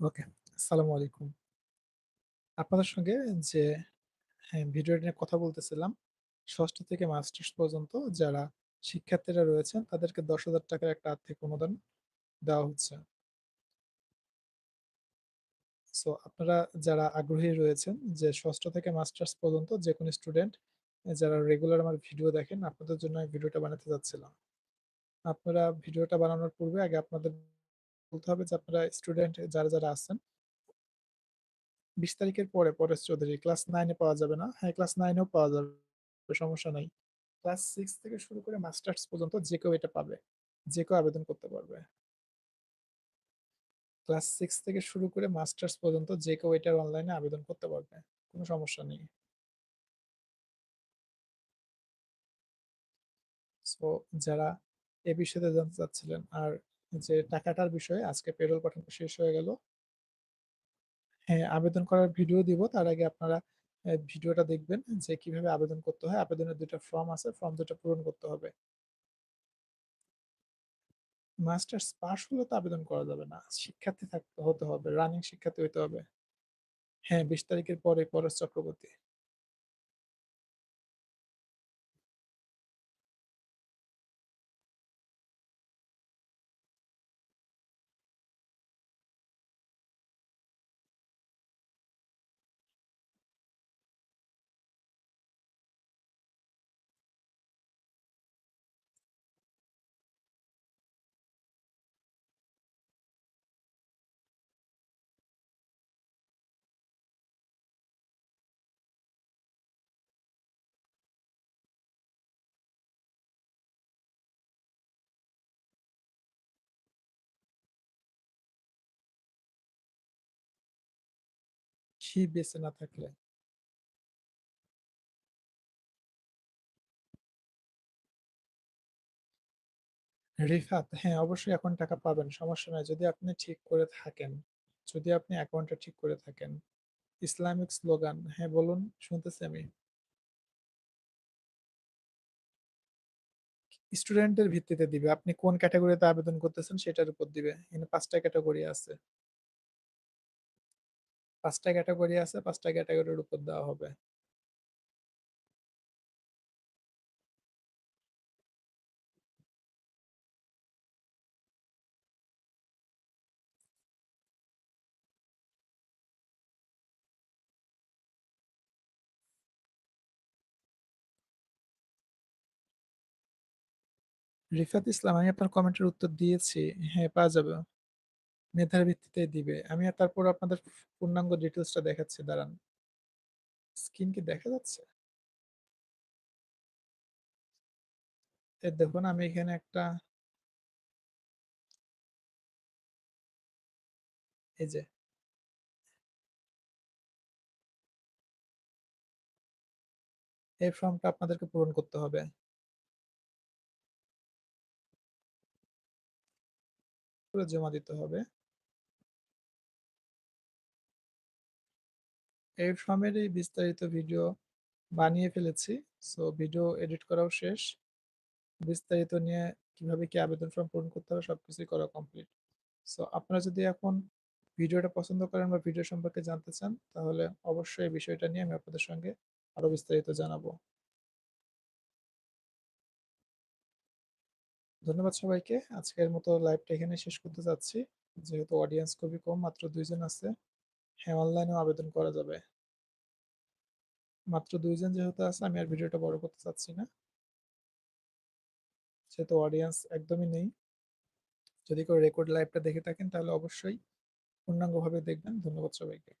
ওকে। আসসালামু আলাইকুম। আপনাদের সঙ্গে যে হ্যাঁ, ভিডিওটা নিয়ে কথা বলতেছিলাম, ষষ্ঠ থেকে মাস্টার্স পর্যন্ত যারা শিক্ষার্থীরা রয়েছেন তাদেরকে ৳১০,০০০ র একটা আর্থিক অনুদান দেওয়া হচ্ছে। সো আপনারা যারা আগ্রহী রয়েছেন যে ষষ্ঠ থেকে মাস্টার্স পর্যন্ত যেকোনো স্টুডেন্ট যারা রেগুলার আমার ভিডিও দেখেন আপনাদের জন্য ভিডিওটা বানাতে যাচ্ছিলাম। আপনারা ভিডিওটা বানানোর পূর্বে আগে আপনাদের বলতে হবে যে আপনারা স্টুডেন্ট যারা, যারা আছেন ২০ তারিখের পরে পরেশ চৌধুরী ক্লাস 9 এ পাওয়া যাবে না। হ্যাঁ, ক্লাস 9 এও পাওয়া যাবে, সমস্যা নাই। ক্লাস 6 থেকে শুরু করে মাস্টার্স পর্যন্ত যে কেউ এটা পাবে। যে কেউ আবেদন করতে পারবে। ক্লাস 6 থেকে শুরু করে মাস্টার্স পর্যন্ত যে কেউ এটার অনলাইনে আবেদন করতে পারবে। কোন সমস্যা নেই। যারা এ বিষয়ে জানতে চাচ্ছিলেন আর যে টাকাটার বিষয়ে আজকে পেরোল পাঠানো শেষ হয়ে গেল। হ্যাঁ, আবেদন করার ভিডিও দিব। তার আগে আপনারা ভিডিওটা দেখবেন যে কীভাবে আবেদন করতে হয়। আবেদনের ২ টা ফর্ম আছে। ফর্ম ২ টা পূরণ করতে হবে। মাস্টার্স পাশ হলে তো আবেদন করা যাবে না। শিক্ষার্থী থাকতে হতে হবে। রানিং শিক্ষার্থী হইতে হবে। হ্যাঁ, ২০ তারিখের পরে পরেশ চক্রবর্তী। কি বেঁচে না থাকলে? রিফাত হ্যাঁ, অবশ্যই এখন টাকা পাবেন। সমস্যা নাই। যদি আপনি ঠিক করে থাকেন, যদি আপনি অ্যাকাউন্টটা ঠিক করে থাকেন। ইসলামিক স্লোগান হ্যাঁ, বলুন শুনতেছি আমি। স্টুডেন্টের ভিত্তিতে দিবে। আপনি কোন ক্যাটাগরিতে আবেদন করতেছেন সেটার উপর দিবে। এখানে ৫ টা ক্যাটেগরি আছে। ৫ ক্যাটাগরি আছে, ৫ টা ক্যাটেগরির উপর দেওয়া হবে। রিফাত ইসলাম আমি আপনার কমেন্টের উত্তর দিয়েছি। হ্যাঁ, পাওয়া যাবে। মেধার ভিত্তিতে দিবে। আমি আর তারপর আপনাদের পূর্ণাঙ্গ ডিটেইলসটা দেখাচ্ছি, দাঁড়ান। স্ক্রিন কি দেখা যাচ্ছে? দেখুন, আমি এখানে একটা এই যে এই ফর্মটা আপনাদেরকে পূরণ করতে হবে। করে জমা দিতে হবে। এই ফর্মেরই বিস্তারিত ভিডিও বানিয়ে ফেলেছি। সো, ভিডিও এডিট করাও শেষ। বিস্তারিত নিয়ে কীভাবে কি আবেদন ফর্ম পূরণ করতে হবে সবকিছুই করা কমপ্লিট। সো, আপনারা যদি এখন ভিডিওটা পছন্দ করেন বা ভিডিও সম্পর্কে জানতে চান, তাহলে অবশ্যই এই বিষয়টা নিয়ে আমি আপনাদের সঙ্গে আরও বিস্তারিত জানাব। ধন্যবাদ সবাইকে। আজকের মতো লাইভটা এখানে শেষ করতে চাচ্ছি। যেহেতু অডিয়েন্স খুবই কম, মাত্র দুইজন আছে। হ্যাঁ, অনলাইনেও আবেদন করা যাবে। মাত্র দুইজন যেহেতু আছে আমি আর ভিডিওটা বড় করতে চাচ্ছি না। সেহেতু অডিয়েন্স একদমই নেই। যদি কেউ রেকর্ড লাইভটা দেখে থাকেন তাহলে অবশ্যই পূর্ণাঙ্গভাবে দেখবেন। ধন্যবাদ সবাইকে।